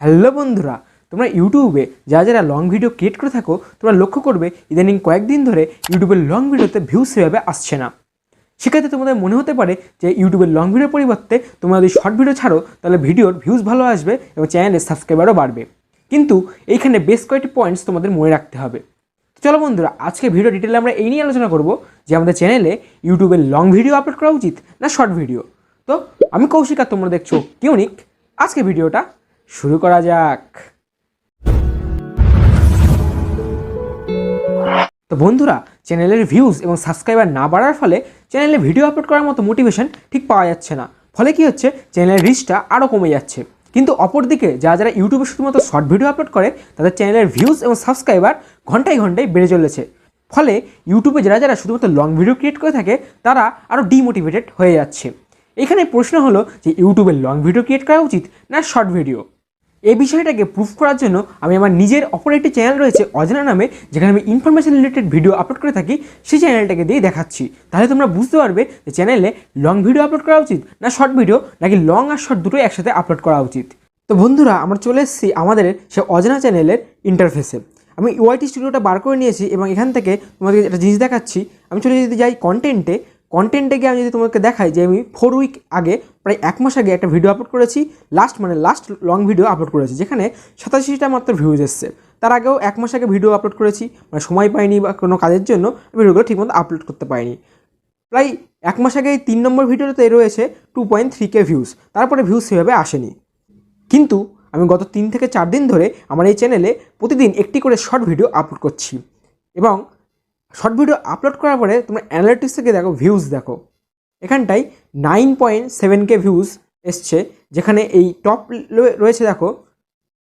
Hello বন্ধুরা, তোমরা ইউটিউবে যারা যারা লং ভিডিও ক্রিয়েট করে থাকো, তোমরা লক্ষ্য করবে ইদানিং কয়েকদিন ধরে ইউটিউবের লং ভিডিওতে ভিউজ সেভাবে আসছে না। সেক্ষেত্রে তোমাদের মনে হতে পারে যে ইউটিউবের লং ভিডিওর পরিবর্তে তোমরা যদি শর্ট ভিডিও ছাড়ো, তাহলে ভিডিওর ভিউজ ভালো আসবে এবং চ্যানেলের সাবস্ক্রাইবারও বাড়বে। কিন্তু এইখানে বেশ কয়েকটি পয়েন্টস তোমাদের মনে রাখতে হবে। তো চলো বন্ধুরা আজকে ভিডিও ডিটেলে আমরা এই নিয়ে আলোচনা করব যে আমাদের চ্যানেলে ইউটিউবে লং ভিডিও আপলোড করা উচিত না শর্ট ভিডিও তো আমি কৌশিক, তোমরা দেখছ কিউনিক আজকে ভিডিওটা শুরু করা যাক। তো বন্ধুরা, চ্যানেলের ভিউজ এবং সাবস্ক্রাইবার না বাড়ার ফলে চ্যানেলে ভিডিও আপলোড করার মতো মোটিভেশন ঠিক পাওয়া যাচ্ছে না। ফলে কি হচ্ছে, চ্যানেলের রিচটা আরও কমে যাচ্ছে। কিন্তু অপরদিকে, যারা যারা ইউটিউবে শুধুমাত্র শর্ট ভিডিও আপলোড করে, তাদের চ্যানেলের ভিউজ এবং সাবস্ক্রাইবার ঘন্টায় ঘন্টায় বেড়ে চলেছে। ফলে ইউটিউবে যারা যারা শুধুমাত্র লং ভিডিও ক্রিয়েট করে থাকে, তারা আরও ডিমোটিভেটেড হয়ে যাচ্ছে। এখানে প্রশ্ন হলো যে ইউটিউবে লং ভিডিও ক্রিয়েট করা উচিত না শর্ট ভিডিও এই বিষয়টাকে প্রুফ করার জন্য আমি আমার নিজের অপর একটি চ্যানেল রয়েছে অজানা নামে, যেখানে আমি ইনফরমেশন রিলেটেড ভিডিও আপলোড করে থাকি, সেই চ্যানেলটাকে দিয়ে দেখাচ্ছি। তাহলে তোমরা বুঝতে পারবে যে চ্যানেলে লং ভিডিও আপলোড করা উচিত না শর্ট ভিডিও নাকি লং আর শর্ট দুটোই একসাথে আপলোড করা উচিত? তো বন্ধুরা, আমরা চলে এসেছি আমাদের সে অজানা চ্যানেলের ইন্টারফেসে আমি ওয়াইটি স্টুডিওটা বার করে নিয়েছি এবং এখান থেকে তোমাদেরকে একটা জিনিস দেখাচ্ছি। আমি চলে যদি যাই কন্টেন্টে কন্টেন্টে গিয়ে আমি যদি তোমাকে দেখাই যে আমি ফোর উইক আগে, প্রায় এক মাস আগে একটা ভিডিও আপলোড করেছি লাস্ট মানে লাস্ট লং ভিডিও আপলোড করেছি, যেখানে সাতাশিটা মাত্র ভিউজ এসছে। তার আগেও এক মাস আগে ভিডিও আপলোড করেছি মানে সময় পাইনি বা কোনো কাজের জন্য ভিডিওগুলো ঠিকমতো আপলোড করতে পারিনি। প্রায় এক মাস আগে এই তিন নম্বর ভিডিওতে রয়েছে two point three K views তারপরে ভিউজ সেভাবে আসেনি। কিন্তু আমি গত তিন থেকে চার দিন ধরে আমার এই চ্যানেলে প্রতিদিন একটি করে শর্ট ভিডিও আপলোড করছি। এবং শর্ট ভিডিও আপলোড করার পরে তোমরা অ্যানালিটিক্স থেকে দেখো ভিউজ দেখো। এখানটায় nine point seven K views এসছে, যেখানে এই টপ রয়েছে দেখো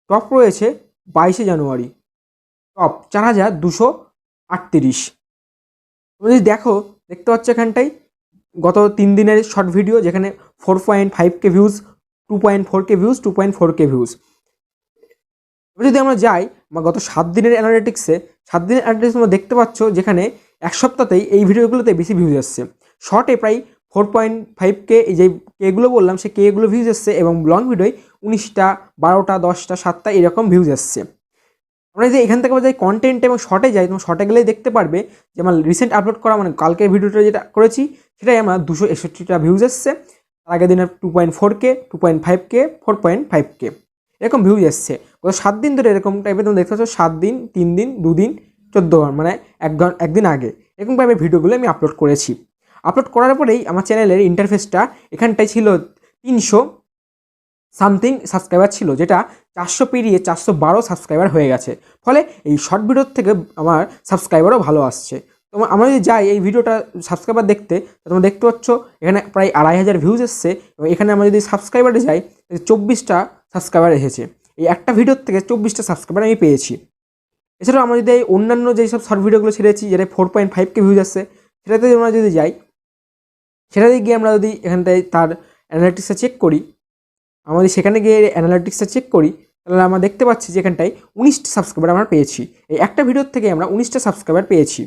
টপ রয়েছে বাইশে জানুয়ারি টপ চার হাজার দুশো আটত্রিশ। তুমি যদি দেখো, দেখতে পাচ্ছ এখানটায়, গত তিন দিনের শর্ট ভিডিও যেখানে four point five K views two point four K views two point four K views যদি আমরা যাই, বা গত সাত দিনের অ্যানালিটিক্সে সাত দিনের অ্যানালিটিক্স তোমরা দেখতে পাচ্ছ যেখানে এক সপ্তাহতেই এই ভিডিওগুলোতে বেশি ভিউজ আসছে। শর্টে প্রায় ফোর পয়েন্ট ফাইভ কে এই যে কেগুলো বললাম সে কেগুলো ভিউজ আসছে এবং লং ভিডিওয় উনিশটা, বারোটা, দশটা, সাতটা এরকম ভিউজ আসছে। আমরা যদি এখান থেকে যাই কন্টেন্ট এবং শর্টে যাই, তোমার শর্টে গেলেই দেখতে পারবে যে আমার রিসেন্ট আপলোড করা মানে কালকের ভিডিওটা যেটা করেছি, সেটাই আমার দুশো একষট্টিটা ভিউজ এসছে তার আগের দিনের two point four K two point five K four point five K এরকম ভিউজ এসছে। গত সাত দিন ধরে এরকম টাইপের তুমি দেখতে পাচ্ছ, সাত দিন, তিন দিন, দুদিন, চোদ্দ ঘণ্টা মানে এক ঘণ্টা একদিন আগে। এরকমভাবে ভিডিওগুলো আমি আপলোড করেছি। আপলোড করার পরেই আমার চ্যানেলের ইন্টারফেসটা এখানটায় ছিল তিনশো সামথিং সাবস্ক্রাইবার ছিল, যেটা চারশো পেরিয়ে চারশো বারো সাবস্ক্রাইবার হয়ে গেছে। ফলে এই শর্ট ভিডিওর থেকে আমার সাবস্ক্রাইবারও ভালো আসছে। তোমার আমরা যদি যাই, এই ভিডিওটা সাবস্ক্রাইবার দেখতে তোমরা দেখতে পাচ্ছ, এখানে প্রায় আড়াই হাজার ভিউজ এসছে। এবং এখানে আমরা যদি সাবস্ক্রাইবারে যাই চব্বিশটা সাবস্ক্রাইবার এসেছে। এই একটা ভিডিওর থেকে চব্বিশটা সাবস্ক্রাইবার আমি পেয়েছি। এছাড়াও আমরা যদি এই অন্যান্য যেই সব শর্ট ভিডিওগুলো ছেড়েছি, যেটা four point five K views আসছে, সেটাতে আমরা যদি যাই, সেটাতে গিয়ে আমরা যদি এখানটায় তার অ্যানালিটিক্সটা চেক করি আমাদের সেখানে গিয়ে অ্যানালিটিক্সটা চেক করি, তাহলে আমরা দেখতে পাচ্ছি যে এখানটায় উনিশটা সাবস্ক্রাইবার আমরা পেয়েছি। এই একটা ভিডিওর থেকে আমরা উনিশটা সাবস্ক্রাইবার পেয়েছি।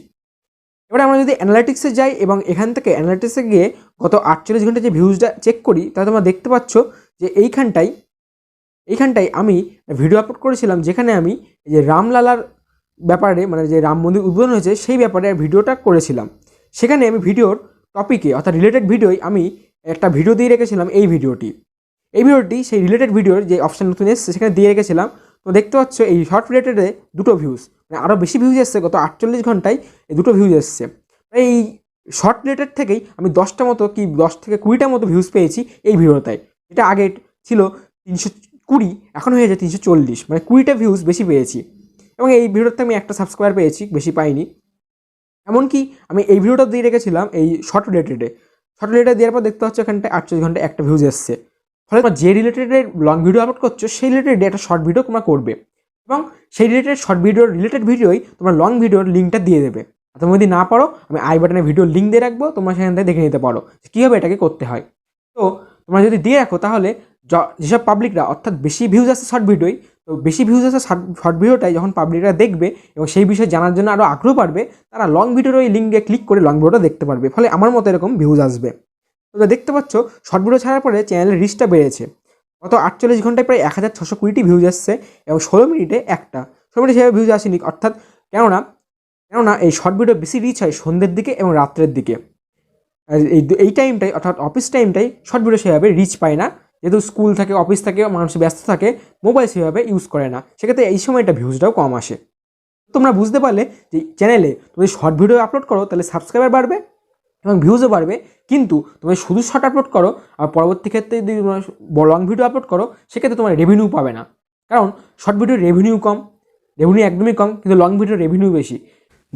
এবার আমরা যদি অ্যানালিটিক্সে যাই এবং এখান থেকে অ্যানালিটিক্সে গিয়ে গত আটচল্লিশ ঘণ্টা যে ভিউজটা চেক করি, তাহলে তোমরা দেখতে পাচ্ছ যে এইখানটায় এইখানটায় আমি ভিডিও আপলোড করেছিলাম যেখানে আমি যে রামলালার ব্যাপারে মানে যে রাম মন্দির উদ্বোধন হয়েছে, সেই ব্যাপারে ভিডিওটা করেছিলাম। সেখানে আমি ভিডিওর টপিকে অর্থাৎ রিলেটেড ভিডিওই আমি একটা ভিডিও দিয়ে রেখেছিলাম এই ভিডিওটি এই ভিডিওটি সেই রিলেটেড ভিডিওর যে অপশান নতুন এসছে, সেখানে দিয়ে রেখেছিলাম। তো দেখতে পাচ্ছ, এই শর্ট রিলেটেডে দুটো ভিউজ মানে আরও বেশি ভিউজ এসছে, গত আটচল্লিশ ঘন্টায় এই দুটো ভিউজ এসছে। এই শর্ট রিলেটেড থেকেই আমি দশটা মতো কি দশ থেকে কুড়িটা মতো ভিউজ পেয়েছি এই ভিডিওটায় এটা আগে ছিল তিনশো কুড়ি, এখন হয়ে যায় তিনশো চল্লিশ মানে কুড়িটা ভিউজ বেশি পেয়েছি। এবং এই ভিডিওতে আমি একটা সাবস্ক্রাইবার পেয়েছি, বেশি পাইনি। এমনকি আমি এই ভিডিওটা দিয়ে রেখেছিলাম এই শর্ট রিলেটেডে শর্ট রিলেটেড দেওয়ার পর দেখতে হচ্ছে এখানটায় আটচল্লিশ ঘন্টায় একটা ভিউজ এসছে। ফলে তোমরা যে রিলেটেডের লং ভিডিও আপলোড করছ, সেই রিলেটেড একটা শর্ট ভিডিও তোমরা করবে। এবং সেই রিলেটেড শর্ট ভিডিওর রিলেটেড ভিডিওই তোমরা লং ভিডিওর লিঙ্কটা দিয়ে দেবে। আর তুমি যদি না পারো, আমি আই বাটনে ভিডিও লিঙ্ক দিয়ে রাখব, তোমরা সেখান থেকে দেখে নিতে পারো কীভাবে এটাকে করতে হয়। তো তোমরা যদি দিয়ে রাখো, তাহলে যেসব পাবলিকরা অর্থাৎ বেশি ভিউজ আসছে শর্ট ভিডিওই তো বেশি ভিউজ আসে শর্ট ভিডিওটাই যখন পাবলিকরা দেখবে এবং সেই বিষয়ে জানার জন্য আরও আগ্রহ পারবে তারা লং ভিডিওর ওই লিঙ্কে ক্লিক করে লং ভিডিওটা দেখতে পারবে। ফলে আমার মতো এরকম ভিউজ আসবে। তোমরা দেখতে পাচ্ছ শর্ট ভিডিও ছাড়ার পরে চ্যানেলের রিচটা বেড়েছে। গত আটচল্লিশ ঘন্টায় প্রায় এক হাজার ছশো কুড়িটি ভিউজ আসছে এবং ষোলো মিনিটে একটা। ষোলো মিনিটে সেভাবে ভিউজ আসেনি, অর্থাৎ কেননা কেননা এই শর্ট ভিডিও বেশি রিচ হয় সন্ধ্যের দিকে এবং রাত্রের দিকে। এই এই টাইমটাই অর্থাৎ অফিস টাইমটাই শর্ট ভিডিও সেভাবে রিচ পায় না। যেহেতু স্কুল থাকে, অফিস থাকে, মানুষ ব্যস্ত থাকে, মোবাইল সেভাবে ইউজ করে না। সেক্ষেত্রে এই সময়টা ভিউজটাও কম আসে। তোমরা বুঝতে পারলে যে চ্যানেলে তুমি শর্ট ভিডিও আপলোড করো, তাহলে সাবস্ক্রাইবার বাড়বে এবং ভিউজও বাড়বে। কিন্তু তুমি শুধু শর্ট আপলোড করো আর পরবর্তী ক্ষেত্রে যদি লং ভিডিও আপলোড করো, সেক্ষেত্রে তোমার রেভিনিউ পাবে না। কারণ শর্ট ভিডিওর রেভিনিউ কম রেভিনিউ একদমই কম, কিন্তু লং ভিডিওর রেভিনিউ বেশি।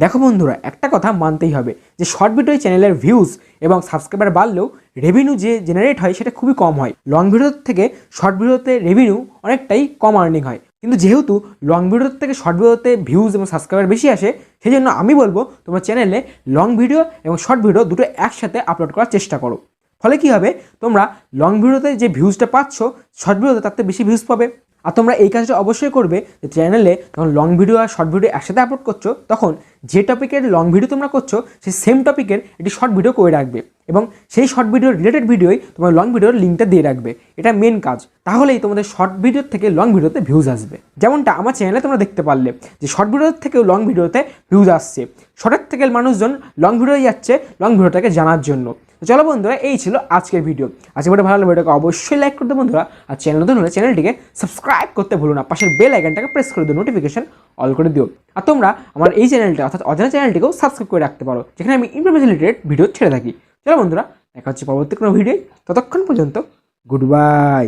দেখো বন্ধুরা, একটা কথা মানতেই হবে যে শর্ট ভিডিও চ্যানেলের ভিউজ এবং সাবস্ক্রাইবার বাড়লেও রেভিনিউ যে জেনারেট হয় সেটা খুবই কম হয়। লং ভিডিওর থেকে শর্ট ভিডিওতে রেভিনিউ অনেকটাই কম আর্নিং হয়। কিন্তু যেহেতু লং ভিডিওর থেকে শর্ট ভিডিওতে ভিউজ এবং সাবস্ক্রাইবার বেশি আসে সেই জন্য আমি বলব তোমার চ্যানেলে লং ভিডিও এবং শর্ট ভিডিও দুটো একসাথে আপলোড করার চেষ্টা করো। ফলে কী হবে? তোমরা লং ভিডিওতে যে ভিউজটা পাচ্ছ শর্ট ভিডিওতে তার বেশি ভিউজ পাবে। আর তোমরা এই কাজটা অবশ্যই করবে যে চ্যানেলে যখন লং ভিডিও আর শর্ট ভিডিও একসাথে আপলোড করছ, তখন যে টপিকের লং ভিডিও তোমরা করছ, সেই সেম টপিকের একটি শর্ট ভিডিও করে রাখবে এবং সেই শর্ট ভিডিও রিলেটেড ভিডিওই তোমার লং ভিডিওর লিঙ্কটা দিয়ে রাখবে। এটা মেন কাজ। তাহলেই তোমাদের শর্ট ভিডিওর থেকে লং ভিডিওতে ভিউজ আসবে। যেমনটা আমার চ্যানেলে তোমরা দেখতে পারলে যে শর্ট ভিডিওর থেকেও লং ভিডিওতে ভিউজ আসছে। শর্টের থেকে মানুষজন লং ভিডিও যাচ্ছে লং ভিডিওটাকে জানার জন্য। চলো বন্ধুরা, এই ছিল আজকের ভিডিও আজকে ভিডিও ভালো লাগলে ভিডিওকে অবশ্যই লাইক করতে বন্ধুরা। আর চ্যানেল নতুন হলে চ্যানেলটিকে সাবস্ক্রাইব করতে ভুলো না। পাশের বেল আইকনটাকে প্রেস করে দিও নোটিফিকেশন অল করে দিও। আর তোমরা আমার এই চ্যানেলটা অর্থাৎ অজানা চ্যানেলটিকেও সাবস্ক্রাইব করে রাখতে পারো। যেখানে আমি ইনফরমেশন রিলেটেড ভিডিও ছেড়ে থাকি। চলো বন্ধুরা, দেখা হচ্ছে পরবর্তী কোনো ভিডিও ততক্ষণ পর্যন্ত গুড বাই